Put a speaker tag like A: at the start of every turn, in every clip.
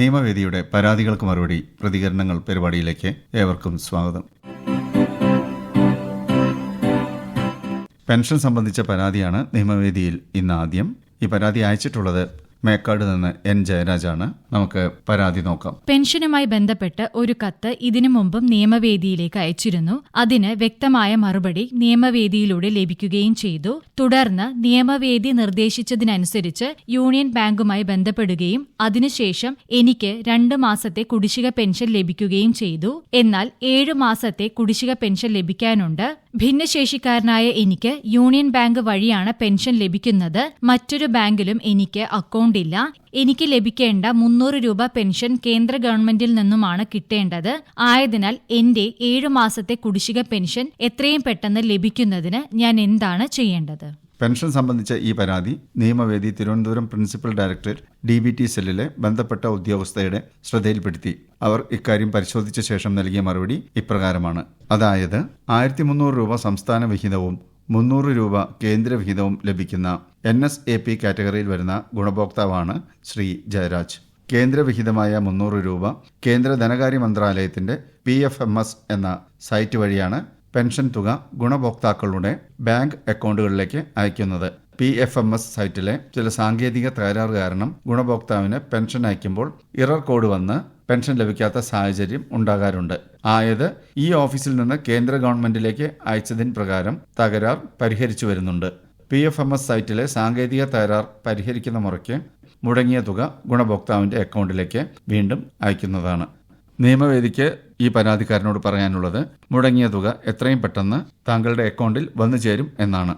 A: നിയമവേദിയുടെ പരാതികൾക്ക് മറുപടി പ്രതികരണങ്ങൾ പരിപാടിയിലേക്ക് ഏവർക്കും സ്വാഗതം. പെൻഷൻ സംബന്ധിച്ച പരാതിയാണ് നിയമവേദിയിൽ ഇന്ന് ആദ്യം ഈ പരാതി അയച്ചിട്ടുള്ളത് മേക്കാട് നിന്ന് എൻ ജയരാജാണ്. നമുക്ക് പരാതി നോക്കാം.
B: പെൻഷനുമായി ബന്ധപ്പെട്ട് ഒരു കത്ത് ഇതിനു മുമ്പും നിയമവേദിയിലേക്ക് അയച്ചിരുന്നു. അതിന് വ്യക്തമായ മറുപടി നിയമവേദിയിലൂടെ ലഭിക്കുകയും ചെയ്തു. തുടർന്ന് നിയമവേദി നിർദ്ദേശിച്ചതിനനുസരിച്ച് യൂണിയൻ ബാങ്കുമായി ബന്ധപ്പെടുകയും അതിനുശേഷം എനിക്ക് രണ്ട് മാസത്തെ കുടിശ്ശിക പെൻഷൻ ലഭിക്കുകയും ചെയ്തു. എന്നാൽ ഏഴു മാസത്തെ കുടിശ്ശിക പെൻഷൻ ലഭിക്കാനുണ്ട്. ഭിന്നശേഷിക്കാരനായ എനിക്ക് യൂണിയൻ ബാങ്ക് വഴിയാണ് പെൻഷൻ ലഭിക്കുന്നത്. മറ്റൊരു ബാങ്കിലും എനിക്ക് അക്കൗണ്ടില്ല എനിക്ക് ലഭിക്കേണ്ട മുന്നൂറ് രൂപ പെൻഷൻ കേന്ദ്ര ഗവൺമെന്റിൽ നിന്നുമാണ് കിട്ടേണ്ടത്. ആയതിനാൽ എന്റെ ഏഴു മാസത്തെ കുടിശ്ശിക പെൻഷൻ എത്രയും പെട്ടെന്ന് ലഭിക്കുന്നതിന് ഞാൻ എന്താണ് ചെയ്യേണ്ടത്?
A: പെൻഷൻ സംബന്ധിച്ച ഈ പരാതി നിയമവേദി Thiruvananthapuram principal directorate D B T സെല്ലിലെ ബന്ധപ്പെട്ട ഉദ്യോഗസ്ഥയുടെ ശ്രദ്ധയിൽപ്പെടുത്തി. അവർ ഇക്കാര്യം പരിശോധിച്ച ശേഷം നൽകിയ മറുപടി ഇപ്രകാരമാണ്. അതായത് ആയിരത്തി മുന്നൂറ് രൂപ സംസ്ഥാന വിഹിതവും മുന്നൂറ് രൂപ കേന്ദ്ര വിഹിതവും ലഭിക്കുന്ന എൻ എസ് എ പി കാറ്റഗറിയിൽ വരുന്ന ഗുണഭോക്താവാണ് ശ്രീ ജയരാജ്. കേന്ദ്രവിഹിതമായ മുന്നൂറ് രൂപ കേന്ദ്ര ധനകാര്യ മന്ത്രാലയത്തിന്റെ പി എഫ് എം എസ് എന്ന സൈറ്റ് വഴിയാണ് പെൻഷൻ തുക ഗുണഭോക്താക്കളുടെ ബാങ്ക് അക്കൗണ്ടുകളിലേക്ക് അയക്കുന്നത്. പി എഫ് എം എസ് സൈറ്റിലെ ചില സാങ്കേതിക തകരാറ് കാരണം ഗുണഭോക്താവിന് പെൻഷൻ അയക്കുമ്പോൾ ഇറർ കോഡ് വന്ന് പെൻഷൻ ലഭിക്കാത്ത സാഹചര്യം ഉണ്ടാകാറുണ്ട്. ആയത് ഈ ഓഫീസിൽ നിന്ന് കേന്ദ്ര ഗവൺമെന്റിലേക്ക് അയച്ചതിന് പ്രകാരം തകരാർ പരിഹരിച്ചു വരുന്നുണ്ട്. പി എഫ് എം എസ് സൈറ്റിലെ സാങ്കേതിക തകരാർ പരിഹരിക്കുന്ന മുറയ്ക്ക് മുടങ്ങിയ തുക ഗുണഭോക്താവിന്റെ അക്കൗണ്ടിലേക്ക് വീണ്ടും അയക്കുന്നതാണ്. നിയമവേദിക്ക് ഈ പരാതിക്കാരനോട് പറയാനുള്ളത് മുടങ്ങിയ തുക എത്രയും പെട്ടെന്ന് താങ്കളുടെ അക്കൗണ്ടിൽ വന്നു ചേരും എന്നാണ്.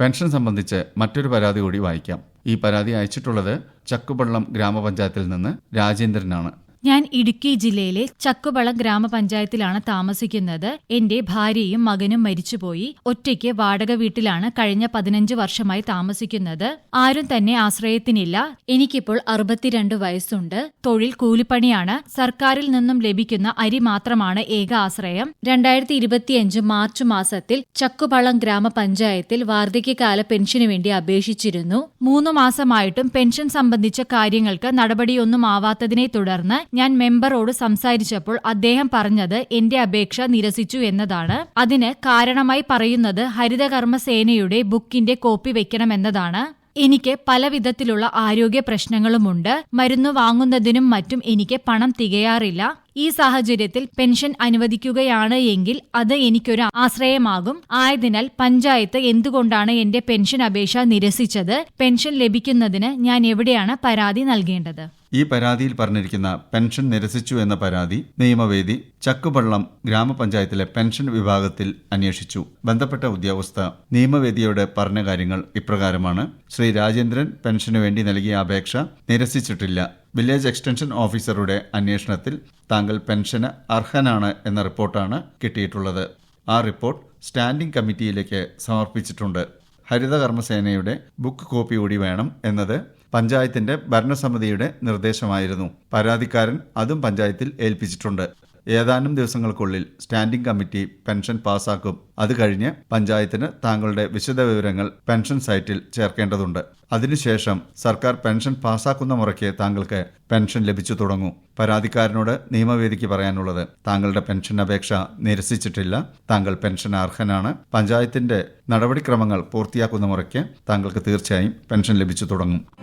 A: പെൻഷൻ സംബന്ധിച്ച് മറ്റൊരു പരാതി കൂടി വായിക്കാം. ഈ പരാതി അയച്ചിട്ടുള്ളത് ചക്കുപള്ളം ഗ്രാമപഞ്ചായത്തിൽ നിന്ന് രാജേന്ദ്രനാണ്.
B: ഞാൻ ഇടുക്കി ജില്ലയിലെ ചക്കുവളം ഗ്രാമപഞ്ചായത്തിലാണ് താമസിക്കുന്നത്. എന്റെ ഭാര്യയും മകനും മരിച്ചുപോയി. ഒറ്റയ്ക്ക് വാടക വീട്ടിലാണ് കഴിഞ്ഞ പതിനഞ്ച് വർഷമായി താമസിക്കുന്നത്. ആരും തന്നെ ആശ്രയത്തിനില്ല. എനിക്കിപ്പോൾ അറുപത്തിരണ്ട് വയസ്സുണ്ട്. തൊഴിൽ കൂലിപ്പണിയാണ്. സർക്കാരിൽ നിന്നും ലഭിക്കുന്ന അരി മാത്രമാണ് ഏക ആശ്രയം. രണ്ടായിരത്തി ഇരുപത്തിയഞ്ച് മാർച്ച് മാസത്തിൽ ചക്കുവളം ഗ്രാമപഞ്ചായത്തിൽ വാർദ്ധക്യകാല പെൻഷനു വേണ്ടി അപേക്ഷിച്ചിരുന്നു. മൂന്ന് മാസമായിട്ടും പെൻഷൻ സംബന്ധിച്ച കാര്യങ്ങൾക്ക് നടപടിയൊന്നും ആവാത്തതിനെ തുടർന്ന് ഞാൻ മെമ്പറോട് സംസാരിച്ചപ്പോൾ അദ്ദേഹം പറഞ്ഞത് എന്റെ അപേക്ഷ നിരസിച്ചു എന്നതാണ്. അതിന് കാരണമായി പറയുന്നത് ഹരിതകർമ്മ സേനയുടെ ബുക്കിന്റെ കോപ്പി വെക്കണമെന്നതാണ്. എനിക്ക് പല വിധത്തിലുള്ള ആരോഗ്യ പ്രശ്നങ്ങളുമുണ്ട്. മരുന്ന് വാങ്ങുന്നതിനും മറ്റും എനിക്ക് പണം തികയാറില്ല. ഈ സാഹചര്യത്തിൽ പെൻഷൻ അനുവദിക്കുകയാണ് എങ്കിൽ അത് എനിക്കൊരു ആശ്രയമാകും. ആയതിനാൽ പഞ്ചായത്ത് എന്തുകൊണ്ടാണ് എന്റെ പെൻഷൻ അപേക്ഷ നിരസിച്ചത്? പെൻഷൻ ലഭിക്കുന്നതിന് ഞാൻ എവിടെയാണ് പരാതി നൽകേണ്ടത്?
A: ഈ പരാതിയിൽ പറഞ്ഞിരിക്കുന്ന പെൻഷൻ നിരസിച്ചു എന്ന പരാതി നിയമവേദി ചക്കുപള്ളം ഗ്രാമപഞ്ചായത്തിലെ പെൻഷൻ വിഭാഗത്തിൽ അന്വേഷിച്ചു. ബന്ധപ്പെട്ട ഉദ്യോഗസ്ഥ നിയമവേദിയോട് പറഞ്ഞ കാര്യങ്ങൾ ഇപ്രകാരമാണ്. ശ്രീ രാജേന്ദ്രൻ പെൻഷനു വേണ്ടി നൽകിയ അപേക്ഷ നിരസിച്ചിട്ടില്ല. വില്ലേജ് എക്സ്റ്റൻഷൻ ഓഫീസറുടെ അന്വേഷണത്തിൽ താങ്കൾ പെൻഷന് അർഹനാണ് എന്ന റിപ്പോർട്ടാണ് കിട്ടിയിട്ടുള്ളത്. ആ റിപ്പോർട്ട് സ്റ്റാൻഡിംഗ് കമ്മിറ്റിയിലേക്ക് സമർപ്പിച്ചിട്ടുണ്ട്. ഹരിതകർമ്മസേനയുടെ ബുക്ക് കോപ്പി കൂടി വേണം എന്നത് പഞ്ചായത്തിന്റെ ഭരണസമിതിയുടെ നിർദ്ദേശമായിരുന്നു. പരാതിക്കാരൻ അതും പഞ്ചായത്തിൽ ഏൽപ്പിച്ചിട്ടുണ്ട്. ഏതാനും ദിവസങ്ങൾക്കുള്ളിൽ സ്റ്റാൻഡിംഗ് കമ്മിറ്റി പെൻഷൻ പാസാക്കും അത് കഴിഞ്ഞ് പഞ്ചായത്തിന് താങ്കളുടെ വിശദ വിവരങ്ങൾ പെൻഷൻ സൈറ്റിൽ ചേർക്കേണ്ടതുണ്ട്. അതിനുശേഷം സർക്കാർ പെൻഷൻ പാസാക്കുന്ന മുറയ്ക്ക് താങ്കൾക്ക് പെൻഷൻ ലഭിച്ചു തുടങ്ങും. പരാതിക്കാരനോട് നിയമവേദിക്ക് പറയാനുള്ളത് താങ്കളുടെ പെൻഷൻ അപേക്ഷ നിരസിച്ചിട്ടില്ല താങ്കൾ പെൻഷൻ അർഹനാണ്. പഞ്ചായത്തിന്റെ നടപടിക്രമങ്ങൾ പൂർത്തിയാക്കുന്ന മുറയ്ക്ക് താങ്കൾക്ക് തീർച്ചയായും പെൻഷൻ ലഭിച്ചു തുടങ്ങും.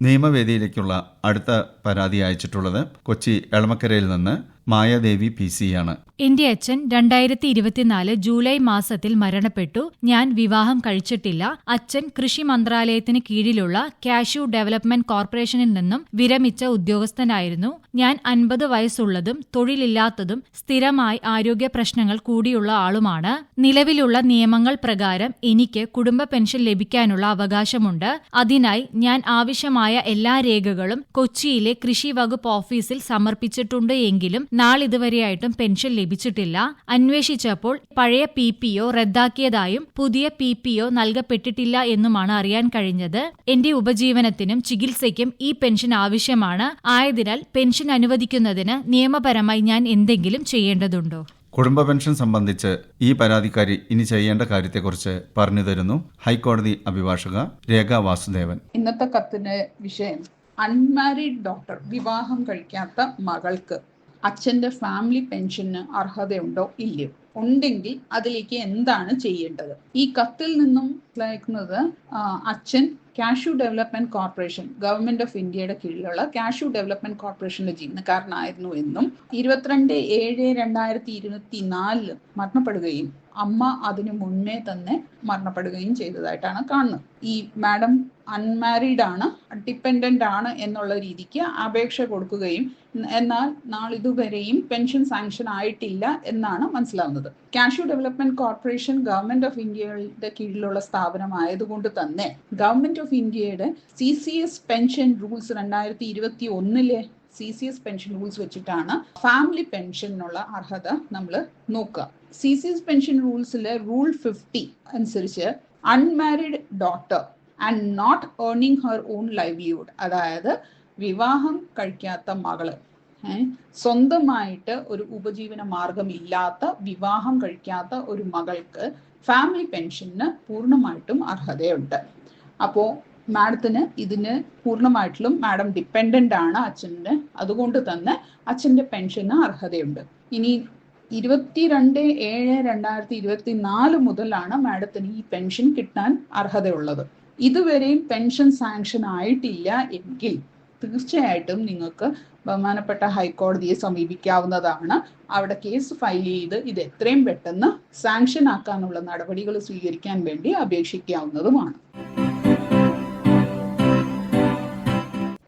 A: നിയമവേദിയിലേക്കുള്ള അടുത്ത പരാതി അയച്ചിട്ടുള്ളത് കൊച്ചി എളമക്കരയിൽ നിന്ന് മായാദേവി പി സി ആണ്.
B: എന്റെ അച്ഛൻ രണ്ടായിരത്തി ഇരുപത്തിനാല് ജൂലൈ മാസത്തിൽ മരണപ്പെട്ടു. ഞാൻ വിവാഹം കഴിച്ചിട്ടില്ല. അച്ഛൻ കൃഷി മന്ത്രാലയത്തിന് കീഴിലുള്ള കാഷ്യൂ ഡെവലപ്മെന്റ് കോർപ്പറേഷനിൽ നിന്നും വിരമിച്ച ഉദ്യോഗസ്ഥനായിരുന്നു. ഞാൻ അൻപത് വയസ്സുള്ളതും തൊഴിലില്ലാത്തതും സ്ഥിരമായി ആരോഗ്യ പ്രശ്നങ്ങൾ കൂടിയുള്ള ആളുമാണ്. നിലവിലുള്ള നിയമങ്ങൾ പ്രകാരം എനിക്ക് കുടുംബ പെൻഷൻ ലഭിക്കാനുള്ള അവകാശമുണ്ട്. അതിനായി ഞാൻ ആവശ്യമായ എല്ലാ രേഖകളും കൊച്ചിയിലെ കൃഷി വകുപ്പ് ഓഫീസിൽ സമർപ്പിച്ചിട്ടുണ്ട് എങ്കിലും നാളിതുവരെയായിട്ടും പെൻഷൻ ലഭിച്ചിട്ടില്ല. അന്വേഷിച്ചപ്പോൾ പഴയ പി പി ഒ റദ്ദാക്കിയതായും പുതിയ പി പി ഒ നൽകപ്പെട്ടിട്ടില്ല എന്നുമാണ് അറിയാൻ കഴിഞ്ഞത്. എന്റെ ഉപജീവനത്തിനും ചികിത്സയ്ക്കും ഈ പെൻഷൻ ആവശ്യമാണ്. ആയതിനാൽ പെൻഷൻ അനുവദിക്കുന്നതിന് നിയമപരമായി ഞാൻ എന്തെങ്കിലും ചെയ്യേണ്ടതുണ്ടോ?
A: കുടുംബ പെൻഷൻ സംബന്ധിച്ച് ഈ പരാതിക്കാരി ഇനി ചെയ്യേണ്ട കാര്യത്തെക്കുറിച്ച് പറഞ്ഞു തരുന്നു. ഹൈക്കോടതി അഭിഭാഷക രേഖ വാസുദേവൻ.
C: ഇന്നത്തെ കത്തിന്റെ വിഷയം. അൺമാരിഡ് ഡോക്ടർ വിവാഹം കഴിക്കാത്ത മകൾക്ക് അച്ഛന്റെ ഫാമിലി പെൻഷന് അർഹതയുണ്ടോ? ഇല്ലയോ? ഉണ്ടെങ്കിൽ അതിലേക്ക് എന്താണ് ചെയ്യേണ്ടത്? ഈ കത്തിൽ നിന്നും മനസ്സിലാക്കുന്നത് അച്ഛൻ cashew development corporation government of ഇന്ത്യയുടെ കീഴിലുള്ള കാഷ്യൂ ഡെവലപ്മെന്റ് കോർപ്പറേഷന്റെ ജീവനക്കാരനായിരുന്നു എന്നും ഇരുപത്തിരണ്ട് ഏഴ് രണ്ടായിരത്തി ഇരുപത്തി നാലിൽ മരണപ്പെടുകയും അമ്മ അതിനു മുന്നേ തന്നെ മരണപ്പെടുകയും ചെയ്തതായിട്ടാണ് കാണുന്നത്. ഈ മാഡം അൺമാരീഡ് ആണ് ഡിപ്പെൻഡന്റ് ആണ് എന്നുള്ള രീതിക്ക് അപേക്ഷ കൊടുക്കുകയും എന്നാൽ നാളിതുവരെയും പെൻഷൻ സാങ്ഷൻ ആയിട്ടില്ല എന്നാണ് മനസ്സിലാവുന്നത്. Cashew development corporation government of ഇന്ത്യയുടെ കീഴിലുള്ള സ്ഥാപനമായതുകൊണ്ട് തന്നെ ഗവൺമെന്റ് ഓഫ് ഇന്ത്യയുടെ C C S pension rules രണ്ടായിരത്തി ഇരുപത്തി ഒന്നിലെ C C S pension rules വെച്ചിട്ടാണ് ഫാമിലി പെൻഷനുള്ള അർഹത നമ്മൾ നോക്കുക. സി സി എസ് പെൻഷൻ റൂൾസിലെ റൂൾ ഫിഫ്റ്റി അനുസരിച്ച് unmarried daughter and not earning her own livelihood അതായത് വിവാഹം കഴിക്കാത്ത മകൾ സ്വന്തമായിട്ട് ഒരു ഉപജീവന മാർഗം ഇല്ലാത്ത വിവാഹം കഴിക്കാത്ത ഒരു മകൾക്ക് ഫാമിലി പെൻഷന് പൂർണമായിട്ടും അർഹതയുണ്ട്. അപ്പോൾ മാഡത്തിന് ഇതിന് പൂർണമായിട്ടും മാഡം ഡിപ്പെൻഡന്റ് ആണ് അച്ഛന്റെ അതുകൊണ്ട് തന്നെ അച്ഛന്റെ പെൻഷന് അർഹതയുണ്ട്. ഇനി ഇരുപത്തിരണ്ട് ഏഴ് രണ്ടായിരത്തി ഇരുപത്തി നാല് മുതലാണ് മാഡത്തിന് ഈ പെൻഷൻ കിട്ടാൻ അർഹതയുള്ളത്. ഇതുവരെയും പെൻഷൻ സാങ്ഷൻ ആയിട്ടില്ല എങ്കിൽ തീർച്ചയായിട്ടും നിങ്ങൾക്ക് ബഹുമാനപ്പെട്ട ഹൈക്കോടതിയെ സമീപിക്കാവുന്നതാണ്. അവിടെ കേസ് ഫയൽ ചെയ്ത് ഇത് എത്രയും പെട്ടെന്ന് സാങ്ഷൻ ആക്കാനുള്ള നടപടികൾ സ്വീകരിക്കാൻ വേണ്ടി അപേക്ഷിക്കാവുന്നതുമാണ്.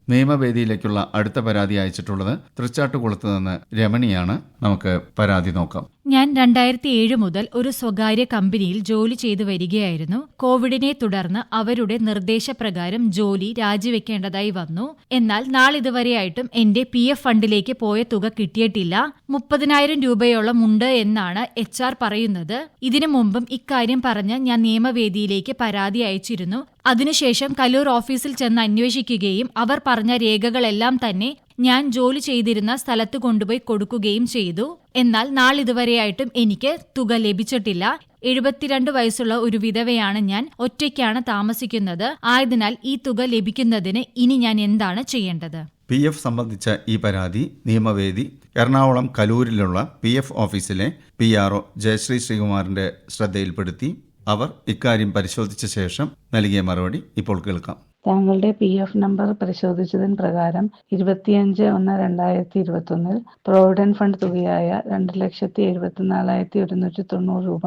A: നിയമവേദിയിലേക്കുള്ള അടുത്ത പരാതി അയച്ചിട്ടുള്ളത് തൃച്ചാട്ടുകുളത്ത് നിന്ന് രമണിയാണ്. നമുക്ക് പരാതി നോക്കാം.
B: ഞാൻ രണ്ടായിരത്തി ഏഴ് മുതൽ ഒരു സ്വകാര്യ കമ്പനിയിൽ ജോലി ചെയ്തു വരികയായിരുന്നു. കോവിഡിനെ തുടർന്ന് അവരുടെ നിർദ്ദേശപ്രകാരം ജോലി രാജിവെക്കേണ്ടതായി വന്നു. എന്നാൽ നാളിതുവരെയായിട്ടും എന്റെ പി എഫ് ഫണ്ടിലേക്ക് പോയ തുക കിട്ടിയിട്ടില്ല. മുപ്പതിനായിരം രൂപയോളം ഉണ്ട് എന്നാണ് എച്ച് ആർ പറയുന്നത്. ഇതിനു മുമ്പും ഇക്കാര്യം പറഞ്ഞ് ഞാൻ നിയമവേദിയിലേക്ക് പരാതി അയച്ചിരുന്നു. അതിനുശേഷം കലൂർ ഓഫീസിൽ ചെന്ന് അന്വേഷിക്കുകയും അവർ പറഞ്ഞ രേഖകളെല്ലാം തന്നെ ഞാൻ ജോലി ചെയ്തിരുന്ന സ്ഥലത്ത് കൊണ്ടുപോയി കൊടുക്കുകയും ചെയ്തു. എന്നാൽ നാളിതുവരെയായിട്ടും എനിക്ക് തുക ലഭിച്ചിട്ടില്ല. എഴുപത്തിരണ്ട് വയസ്സുള്ള ഒരു വിധവയാണ് ഞാൻ ഒറ്റയ്ക്കാണ് താമസിക്കുന്നത്. ആയതിനാൽ ഈ തുക ലഭിക്കുന്നതിന് ഇനി ഞാൻ എന്താണ് ചെയ്യേണ്ടത്?
A: പി എഫ് സംബന്ധിച്ച ഈ പരാതി നിയമവേദി എറണാകുളം കലൂരിലുള്ള പി എഫ് ഓഫീസിലെ പി ആർ ഒ ജയശ്രീ ശ്രീകുമാറിന്റെ ശ്രദ്ധയിൽപ്പെടുത്തി അവർ ഇക്കാര്യം പരിശോധിച്ച ശേഷം നൽകിയ മറുപടി ഇപ്പോൾ കേൾക്കാം.
D: താങ്കളുടെ പി എഫ് നമ്പർ പരിശോധിച്ചതിന് പ്രകാരം ഇരുപത്തിയഞ്ച് ഒന്ന് രണ്ടായിരത്തി ഇരുപത്തി ഒന്നിൽ പ്രോവിഡന്റ് ഫണ്ട് തുകയായ രണ്ട് ലക്ഷത്തി എഴുപത്തിനാലായിരത്തി ഒരുന്നൂറ്റി തൊണ്ണൂറ് രൂപ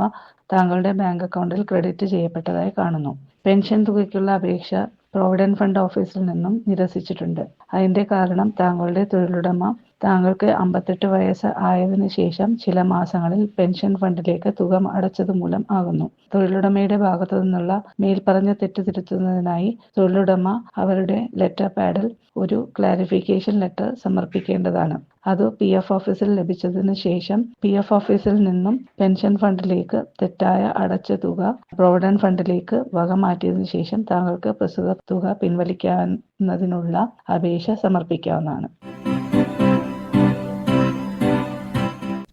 D: താങ്കളുടെ ബാങ്ക് അക്കൗണ്ടിൽ ക്രെഡിറ്റ് ചെയ്യപ്പെട്ടതായി കാണുന്നു. പെൻഷൻ തുകയ്ക്കുള്ള അപേക്ഷ പ്രോവിഡന്റ് ഫണ്ട് ഓഫീസിൽ നിന്നും നിരസിച്ചിട്ടുണ്ട്. അതിന്റെ കാരണം താങ്കളുടെ തൊഴിലുടമ താങ്കൾക്ക് അമ്പത്തെട്ട് വയസ്സ് ആയതിനു ശേഷം ചില മാസങ്ങളിൽ പെൻഷൻ ഫണ്ടിലേക്ക് തുക അടച്ചത് മൂലം ആകുന്നു. തൊഴിലുടമയുടെ ഭാഗത്തു നിന്നുള്ള മേൽപ്പറഞ്ഞ തെറ്റ് തിരുത്തുന്നതിനായി തൊഴിലുടമ അവരുടെ ലെറ്റർ പാഡിൽ ഒരു ക്ലാരിഫിക്കേഷൻ ലെറ്റർ സമർപ്പിക്കേണ്ടതാണ്. അത് പി എഫ് ഓഫീസിൽ ലഭിച്ചതിന് ശേഷം പി എഫ് ഓഫീസിൽ നിന്നും പെൻഷൻ ഫണ്ടിലേക്ക് തെറ്റായ അടച്ച തുക പ്രോവിഡന്റ് ഫണ്ടിലേക്ക് വക മാറ്റിയതിനു ശേഷം താങ്കൾക്ക് പ്രസ്തുത തുക പിൻവലിക്കാവുന്നതിനുള്ള അപേക്ഷ സമർപ്പിക്കാവുന്നതാണ്.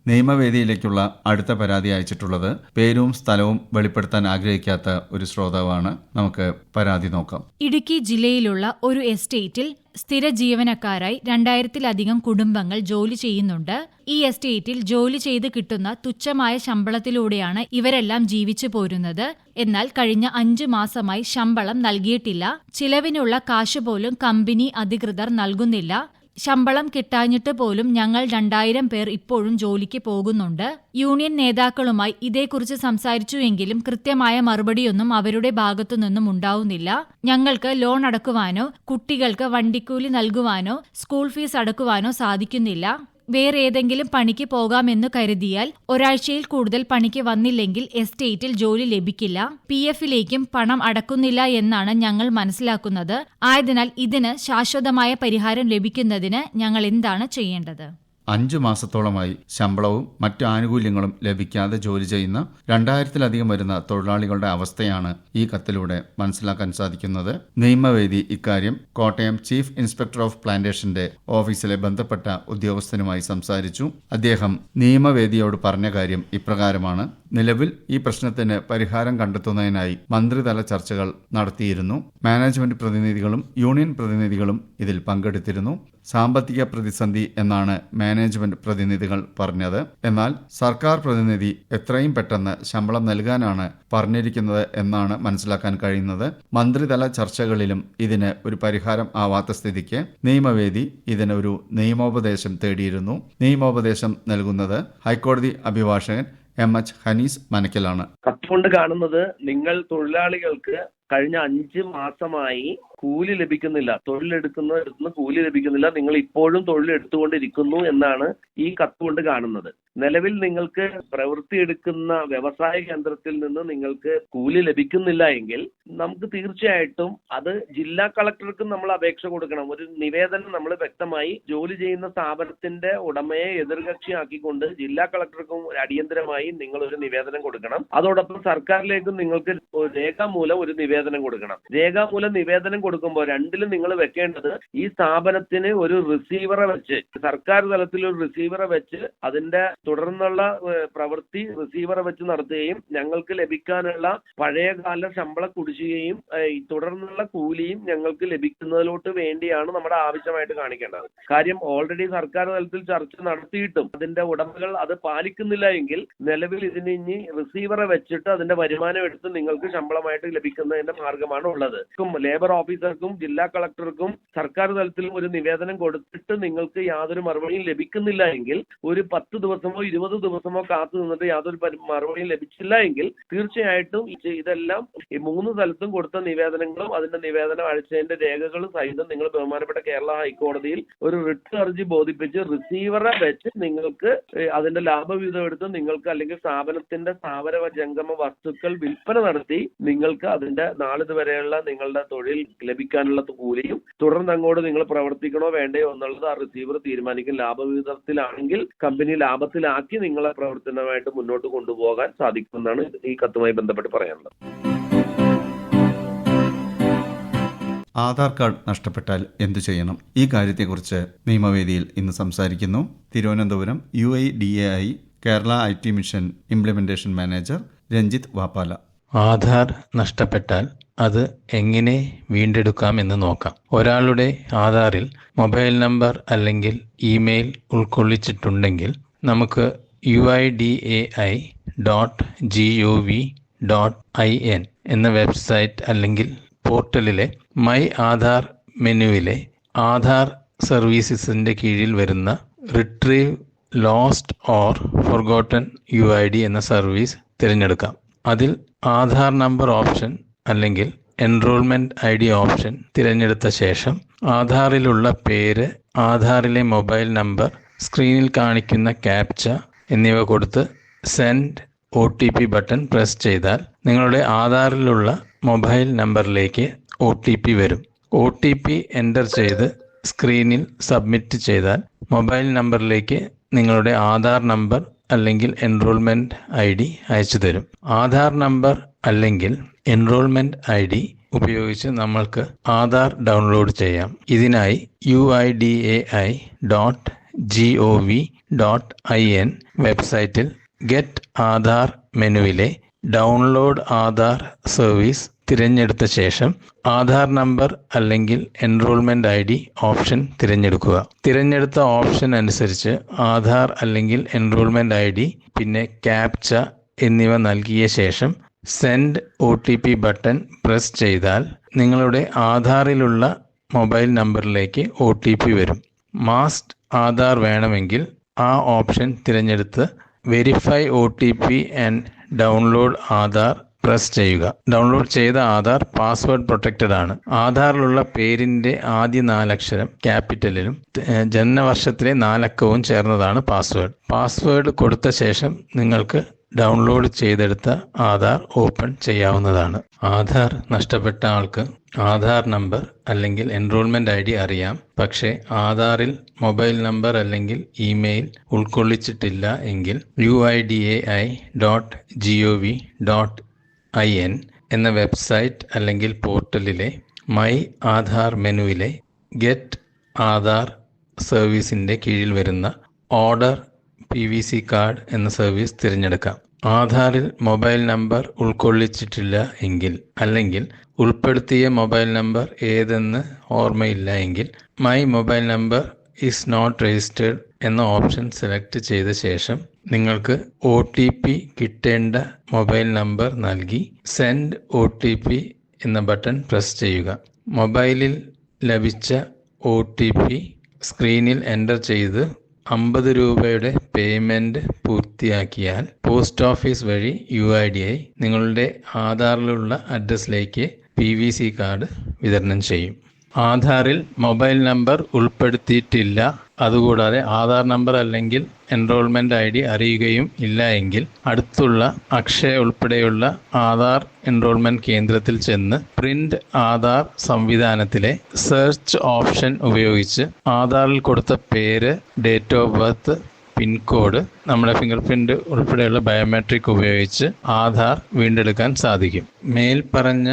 A: നിയമവേദിയിലേക്കുള്ള അടുത്ത പരാതി അയച്ചിട്ടുള്ളത് പേരും സ്ഥലവും വെളിപ്പെടുത്താൻ ആഗ്രഹിക്കാത്ത ഒരു ശ്രോതാവാണ്. നമുക്ക് പരാതി നോക്കാം.
B: ഇടുക്കി ജില്ലയിലുള്ള ഒരു എസ്റ്റേറ്റിൽ സ്ഥിര ജീവനക്കാരായി രണ്ടായിരത്തിലധികം കുടുംബങ്ങൾ ജോലി ചെയ്യുന്നുണ്ട്. ഈ എസ്റ്റേറ്റിൽ ജോലി ചെയ്ത് കിട്ടുന്ന തുച്ഛമായ ശമ്പളത്തിലൂടെയാണ് ഇവരെല്ലാം ജീവിച്ചു പോരുന്നത്. എന്നാൽ കഴിഞ്ഞ അഞ്ചു മാസമായി ശമ്പളം നൽകിയിട്ടില്ല. ചിലവിനുള്ള കാശ് പോലും കമ്പനി അധികൃതർ നൽകുന്നില്ല. ശമ്പളം കിട്ടാഞ്ഞിട്ട് പോലും ഞങ്ങൾ രണ്ടായിരം പേർ ഇപ്പോഴും ജോലിക്ക് പോകുന്നുണ്ട്. യൂണിയൻ നേതാക്കളുമായി ഇതേക്കുറിച്ച് സംസാരിച്ചുവെങ്കിലും കൃത്യമായ മറുപടിയൊന്നും അവരുടെ ഭാഗത്തു നിന്നും ഉണ്ടാവുന്നില്ല. ഞങ്ങൾക്ക് ലോൺ അടക്കുവാനോ കുട്ടികൾക്ക് വണ്ടിക്കൂലി നൽകുവാനോ സ്കൂൾ ഫീസ് അടക്കുവാനോ സാധിക്കുന്നില്ല. വേറെ ഏതെങ്കിലും പണിക്ക് പോകാമെന്ന് കരുതിയാൽ ഒരാഴ്ചയിൽ കൂടുതൽ പണിക്ക് വന്നില്ലെങ്കിൽ എസ്റ്റേറ്റിൽ ജോലി ലഭിക്കില്ല. പി എഫിലേക്കും പണം അടക്കുന്നില്ല എന്നാണ് ഞങ്ങൾ മനസ്സിലാക്കുന്നത്. ആയതിനാൽ ഇതിന് ശാശ്വതമായ പരിഹാരം ലഭിക്കുന്നതിന് ഞങ്ങൾ എന്താണ് ചെയ്യേണ്ടത്?
A: അഞ്ചു മാസത്തോളമായി ശമ്പളവും മറ്റു ആനുകൂല്യങ്ങളും ലഭിക്കാതെ ജോലി ചെയ്യുന്ന രണ്ടായിരത്തിലധികം വരുന്ന തൊഴിലാളികളുടെ അവസ്ഥയാണ് ഈ കത്തിലൂടെ മനസ്സിലാക്കാൻ സാധിക്കുന്നത്. നിയമവേദി ഇക്കാര്യം കോട്ടയം ചീഫ് ഇൻസ്പെക്ടർ ഓഫ് പ്ലാന്റേഷന്റെ ഓഫീസിലെ ബന്ധപ്പെട്ട ഉദ്യോഗസ്ഥനുമായി സംസാരിച്ചു. അദ്ദേഹം നിയമവേദിയോട് പറഞ്ഞ കാര്യം ഇപ്രകാരമാണ്. നിലവിൽ ഈ പ്രശ്നത്തിന് പരിഹാരം കണ്ടെത്തുന്നതിനായി മന്ത്രിതല ചർച്ചകൾ നടത്തിയിരുന്നു. മാനേജ്മെന്റ് പ്രതിനിധികളും യൂണിയൻ പ്രതിനിധികളും ഇതിൽ പങ്കെടുത്തിരുന്നു. സാമ്പത്തിക പ്രതിസന്ധി എന്നാണ് മാനേജ്മെന്റ് പ്രതിനിധികൾ പറഞ്ഞത്. എന്നാൽ സർക്കാർ പ്രതിനിധി എത്രയും പെട്ടെന്ന് ശമ്പളം നൽകാനാണ് പറഞ്ഞിരിക്കുന്നത് എന്നാണ് മനസ്സിലാക്കാൻ കഴിയുന്നത്. മന്ത്രിതല ചർച്ചകളിലും ഇതിന് ഒരു പരിഹാരം ആവാത്ത സ്ഥിതിക്ക് നിയമവേദി ഇതിനൊരു നിയമോപദേശം തേടിയിരുന്നു. നിയമോപദേശം നൽകുന്നത് ഹൈക്കോടതി അഭിഭാഷകൻ എം എച്ച് ഹനീസ് മനക്കലാണ്.
E: കത്തുകൊണ്ട് കാണുന്നത് നിങ്ങൾ തൊഴിലാളികൾക്ക് കഴിഞ്ഞ അഞ്ച് മാസമായി കൂലി ലഭിക്കുന്നില്ല. തൊഴിലെടുക്കുന്ന കൂലി ലഭിക്കുന്നില്ല. നിങ്ങൾ ഇപ്പോഴും തൊഴിലെടുത്തുകൊണ്ടിരിക്കുന്നു എന്നാണ് ഈ കത്ത് കൊണ്ട് കാണുന്നത്. നിലവിൽ നിങ്ങൾക്ക് പ്രവൃത്തി എടുക്കുന്ന വ്യവസായ കേന്ദ്രത്തിൽ നിന്ന് നിങ്ങൾക്ക് കൂലി ലഭിക്കുന്നില്ല എങ്കിൽ നമുക്ക് തീർച്ചയായിട്ടും അത് ജില്ലാ കളക്ടർക്കും നമ്മൾ അപേക്ഷ കൊടുക്കണം. ഒരു നിവേദനം നമ്മൾ വ്യക്തമായി ജോലി ചെയ്യുന്ന സ്ഥാപനത്തിന്റെ ഉടമയെ എതിർകക്ഷിയാക്കിക്കൊണ്ട് ജില്ലാ കളക്ടർക്കും അടിയന്തരമായി നിങ്ങൾ ഒരു നിവേദനം കൊടുക്കണം. അതോടൊപ്പം സർക്കാരിലേക്കും നിങ്ങൾക്ക് രേഖാമൂലം ഒരു നിവേദനം കൊടുക്കണം. രേഖാമൂലം നിവേദനം കൊടുക്കുമ്പോൾ രണ്ടിലും നിങ്ങൾ വെക്കേണ്ടത് ഈ സ്ഥാപനത്തിന് ഒരു റിസീവറെ വെച്ച് സർക്കാർ തലത്തിൽ ഒരു റിസീവറെ വെച്ച് അതിന്റെ തുടർന്നുള്ള പ്രവൃത്തി റിസീവറെ വെച്ച് നടത്തുകയും ഞങ്ങൾക്ക് ലഭിക്കാനുള്ള പഴയകാല ശമ്പള കുടിശ്ശികയും തുടർന്നുള്ള കൂലിയും ഞങ്ങൾക്ക് ലഭിക്കുന്നതിലോട്ട് വേണ്ടിയാണ് നമ്മുടെ ആവശ്യമായിട്ട് കാണിക്കേണ്ടത്. കാര്യം ഓൾറെഡി സർക്കാർ തലത്തിൽ ചർച്ച നടത്തിയിട്ടും അതിന്റെ ഉടമകൾ അത് പാലിക്കുന്നില്ല എങ്കിൽ നിലവിൽ ഇതിന് ഇനി റിസീവറെ വെച്ചിട്ട് അതിന്റെ വരുമാനം എടുത്ത് നിങ്ങൾക്ക് ശമ്പളമായിട്ട് ലഭിക്കുന്നതിന്റെ മാർഗമാണ് ഉള്ളത്. ലേബർ ലേബർ ഓഫീസർക്കും ജില്ലാ കളക്ടർക്കും സർക്കാർ തലത്തിലും ഒരു നിവേദനം കൊടുത്തിട്ട് നിങ്ങൾക്ക് യാതൊരു മറുപടിയും ലഭിക്കുന്നില്ല എങ്കിൽ ഒരു പത്ത് ദിവസമോ ഇരുപത് ദിവസമോ കാത്തു നിന്നിട്ട് യാതൊരു മറുപടിയും ലഭിച്ചില്ല എങ്കിൽ തീർച്ചയായിട്ടും ഇതെല്ലാം ഈ മൂന്ന് തലത്തും കൊടുത്ത നിവേദനങ്ങളും അതിന്റെ നിവേദനം അയച്ചതിന്റെ രേഖകളും സഹിതം നിങ്ങൾ ബഹുമാനപ്പെട്ട കേരള ഹൈക്കോടതിയിൽ ഒരു റിട്ട് ഹർജി ബോധിപ്പിച്ച് റിസീവറെ വെച്ച് നിങ്ങൾക്ക് അതിന്റെ ലാഭവിഹിതം എടുത്ത് നിങ്ങൾക്ക് അല്ലെങ്കിൽ സ്ഥാപനത്തിന്റെ സ്ഥാപന ജംഗമ വസ്തുക്കൾ വിൽപ്പന നടത്തി നിങ്ങൾക്ക് അതിന്റെ നാളിതുവരെയുള്ള നിങ്ങളുടെ തൊഴിൽ ലഭിക്കാനുള്ള കൂലിയും തുടർന്ന് അങ്ങോട്ട് നിങ്ങൾ പ്രവർത്തിക്കണോ വേണ്ടയോ എന്നുള്ളത് ആ റിസീവർ തീരുമാനിക്കും. ലാഭവിഹിതത്തിലാണെങ്കിൽ കമ്പനി ലാഭത്തിലാക്കി നിങ്ങളെ പ്രവർത്തനമായിട്ട് മുന്നോട്ട് കൊണ്ടുപോകാൻ സാധിക്കുമെന്നാണ് ഈ കത്തുമായി ബന്ധപ്പെട്ട് പറയാനുള്ളത്.
A: ആധാർ കാർഡ് നഷ്ടപ്പെട്ടാൽ എന്തു ചെയ്യണം? ഈ കാര്യത്തെക്കുറിച്ച് നിയമവേദിയിൽ ഇന്ന് സംസാരിക്കുന്നു. Thiruvananthapuram U I D A I Kerala I T mission implementation manager Ranjith Vappala.
F: Aadhaar നഷ്ടപ്പെട്ടാൽ അത് എങ്ങനെ വീണ്ടെടുക്കാം എന്ന് നോക്കാം. ഒരാളുടെ ആധാറിൽ മൊബൈൽ നമ്പർ അല്ലെങ്കിൽ ഇമെയിൽ ഉൾക്കൊള്ളിച്ചിട്ടുണ്ടെങ്കിൽ നമുക്ക് U I D A I dot G O V dot I N എന്ന വെബ്സൈറ്റ് അല്ലെങ്കിൽ പോർട്ടലിലെ മൈ ആധാർ മെനുവിലെ ആധാർ സർവീസസിന്റെ കീഴിൽ വരുന്ന retrieve lost or forgotten U I D എന്ന സർവീസ് തിരഞ്ഞെടുക്കാം. അതിൽ ആധാർ നമ്പർ ഓപ്ഷൻ അല്ലെങ്കിൽ എൻറോൾമെന്റ് ഐ ഡി ഓപ്ഷൻ തിരഞ്ഞെടുത്ത ശേഷം ആധാറിലുള്ള പേര് ആധാറിലെ മൊബൈൽ നമ്പർ സ്ക്രീനിൽ കാണിക്കുന്ന ക്യാപ്ച എന്നിവ കൊടുത്ത് send O T P button press ചെയ്താൽ നിങ്ങളുടെ ആധാറിലുള്ള മൊബൈൽ നമ്പറിലേക്ക് ഒ ടി പി വരും. ഒ ടി പി എന്റർ ചെയ്ത് സ്ക്രീനിൽ സബ്മിറ്റ് ചെയ്താൽ മൊബൈൽ നമ്പറിലേക്ക് നിങ്ങളുടെ ആധാർ നമ്പർ അല്ലെങ്കിൽ എൻറോൾമെന്റ് ഐ ഡി അയച്ചു തരും ആധാർ നമ്പർ അല്ലെങ്കിൽ എൻറോൾമെന്റ് ഐ ഡി ഉപയോഗിച്ച് നമ്മൾക്ക് ആധാർ ഡൗൺലോഡ് ചെയ്യാം. ഇതിനായി U I D A I dot G O V dot I N വെബ്സൈറ്റിൽ ഗെറ്റ് ആധാർ മെനുവിലെ ഡൗൺലോഡ് ആധാർ സർവീസ് തിരഞ്ഞെടുത്ത ശേഷം ആധാർ നമ്പർ അല്ലെങ്കിൽ എൻറോൾമെന്റ് ഐ ഡി ഓപ്ഷൻ തിരഞ്ഞെടുക്കുക. തിരഞ്ഞെടുത്ത ഓപ്ഷൻ അനുസരിച്ച് ആധാർ അല്ലെങ്കിൽ എൻറോൾമെന്റ് ഐ ഡി പിന്നെ ക്യാപ്ച എന്നിവ നൽകിയ ശേഷം send O T P button press ചെയ്താൽ നിങ്ങളുടെ ആധാറിലുള്ള മൊബൈൽ നമ്പറിലേക്ക് ഒ ടി പി വരും. മാസ്റ്റ് ആധാർ വേണമെങ്കിൽ ആ ഓപ്ഷൻ തിരഞ്ഞെടുത്ത് verify O T P and download Aadhaar press ചെയ്യുക. ഡൗൺലോഡ് ചെയ്ത ആധാർ പാസ്വേഡ് പ്രൊട്ടക്റ്റഡ് ആണ്. ആധാറിലുള്ള പേരിന്റെ ആദ്യ നാലക്ഷരം ക്യാപിറ്റലിലും ജനനവർഷത്തിലെ നാലക്കവും ചേർന്നതാണ് പാസ്വേഡ്. പാസ്വേഡ് കൊടുത്ത ശേഷം നിങ്ങൾക്ക് ഡൗൺലോഡ് ചെയ്തെടുത്ത ആധാർ ഓപ്പൺ ചെയ്യാവുന്നതാണ്. ആധാർ നഷ്ടപ്പെട്ട ആൾക്ക് ആധാർ നമ്പർ അല്ലെങ്കിൽ എൻറോൾമെന്റ് ഐ ഡി അറിയാം. പക്ഷേ ആധാറിൽ മൊബൈൽ നമ്പർ അല്ലെങ്കിൽ ഇമെയിൽ ഉൾക്കൊള്ളിച്ചിട്ടില്ല എങ്കിൽ U I D A I dot G O V dot I N എന്ന വെബ്സൈറ്റ് അല്ലെങ്കിൽ പോർട്ടലിലെ മൈ ആധാർ മെനുവിലെ ഗെറ്റ് ആധാർ സർവീസിന്റെ കീഴിൽ വരുന്ന order P V C card എന്ന സർവീസ് തിരഞ്ഞെടുക്കാം. ആധാറിൽ മൊബൈൽ നമ്പർ ഉൾക്കൊള്ളിച്ചിട്ടില്ല എങ്കിൽ അല്ലെങ്കിൽ ഉൾപ്പെടുത്തിയ മൊബൈൽ നമ്പർ ഏതെന്ന് ഓർമ്മയില്ല എങ്കിൽ my mobile number is not registered എന്ന ഓപ്ഷൻ സെലക്ട് ചെയ്ത ശേഷം നിങ്ങൾക്ക് ഒ ടി പി കിട്ടേണ്ട മൊബൈൽ നമ്പർ നൽകി സെൻഡ് ഒ ടി പി എന്ന ബട്ടൺ പ്രസ് ചെയ്യുക. മൊബൈലിൽ ലഭിച്ച ഒ ടി പി സ്ക്രീനിൽ എന്റർ ചെയ്ത് അമ്പത് രൂപയുടെ പേയ്മെന്റ് പൂർത്തിയാക്കിയാൽ പോസ്റ്റ് ഓഫീസ് വഴി യു ഐ ഡി ഐ നിങ്ങളുടെ ആധാറിലുള്ള അഡ്രസ്സിലേക്ക് പി വി സി കാർഡ് വിതരണം ചെയ്യും. ആധാറിൽ മൊബൈൽ നമ്പർ ഉൾപ്പെടുത്തിയിട്ടില്ല. അതുകൂടാതെ ആധാർ നമ്പർ അല്ലെങ്കിൽ എൻറോൾമെന്റ് ഐ ഡി അറിയുകയും ഇല്ല എങ്കിൽ അടുത്തുള്ള അക്ഷയ ഉൾപ്പെടെയുള്ള ആധാർ എൻറോൾമെന്റ് കേന്ദ്രത്തിൽ ചെന്ന് പ്രിന്റ് ആധാർ സംവിധാനത്തിലെ സെർച്ച് ഓപ്ഷൻ ഉപയോഗിച്ച് ആധാറിൽ കൊടുത്ത പേര് ഡേറ്റ് ഓഫ് ബർത്ത് പിൻകോഡ് നമ്മുടെ ഫിംഗർ പ്രിന്റ് ഉൾപ്പെടെയുള്ള ബയോമെട്രിക് ഉപയോഗിച്ച് ആധാർ വീണ്ടെടുക്കാൻ സാധിക്കും. മേൽപ്പറഞ്ഞ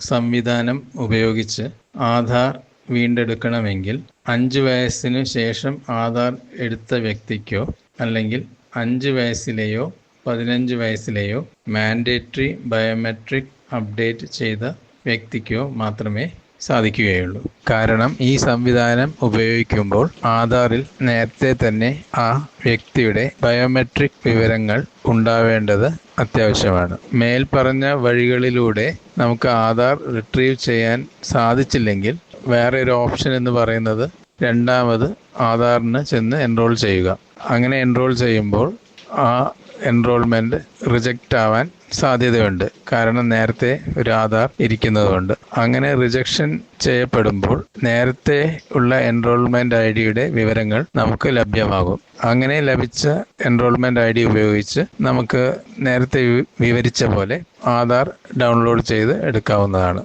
F: സംവിധാനം ഉപയോഗിച്ച് ആധാർ വീണ്ടെടുക്കണമെങ്കിൽ അഞ്ച് വയസ്സിനു ശേഷം ആധാർ എടുത്ത വ്യക്തിക്കോ അല്ലെങ്കിൽ അഞ്ച് വയസ്സിലെയോ പതിനഞ്ച് വയസ്സിലെയോ മാൻഡേറ്ററി ബയോമെട്രിക് അപ്ഡേറ്റ് ചെയ്ത വ്യക്തിക്കോ മാത്രമേ സാധിക്കുകയുള്ളൂ. കാരണം ഈ സംവിധാനം ഉപയോഗിക്കുമ്പോൾ ആധാറിൽ നേരത്തെ തന്നെ ആ വ്യക്തിയുടെ ബയോമെട്രിക് വിവരങ്ങൾ ഉണ്ടാവേണ്ടത് അത്യാവശ്യമാണ്. മേൽപ്പറഞ്ഞ വഴികളിലൂടെ നമുക്ക് ആധാർ റിട്രീവ് ചെയ്യാൻ സാധിച്ചില്ലെങ്കിൽ വേറെ ഒരു ഓപ്ഷൻ എന്ന് പറയുന്നത് രണ്ടാമത് ആധാറിന് ചെന്ന് എൻറോൾ ചെയ്യുക. അങ്ങനെ എൻറോൾ ചെയ്യുമ്പോൾ ആ എൻറോൾമെന്റ് റിജക്റ്റ് ആവാൻ സാധ്യതയുണ്ട്. കാരണം നേരത്തെ ഒരു ആധാർ ഇരിക്കുന്നതുകൊണ്ട്. അങ്ങനെ റിജക്ഷൻ ചെയ്യപ്പെടുമ്പോൾ നേരത്തെ ഉള്ള എൻറോൾമെന്റ് ഐ ഡിയുടെ വിവരങ്ങൾ നമുക്ക് ലഭ്യമാകും. അങ്ങനെ ലഭിച്ച എൻറോൾമെന്റ് ഐ ഡി ഉപയോഗിച്ച് നമുക്ക് നേരത്തെ വിവരിച്ച പോലെ ആധാർ ഡൗൺലോഡ് ചെയ്ത് എടുക്കാവുന്നതാണ്.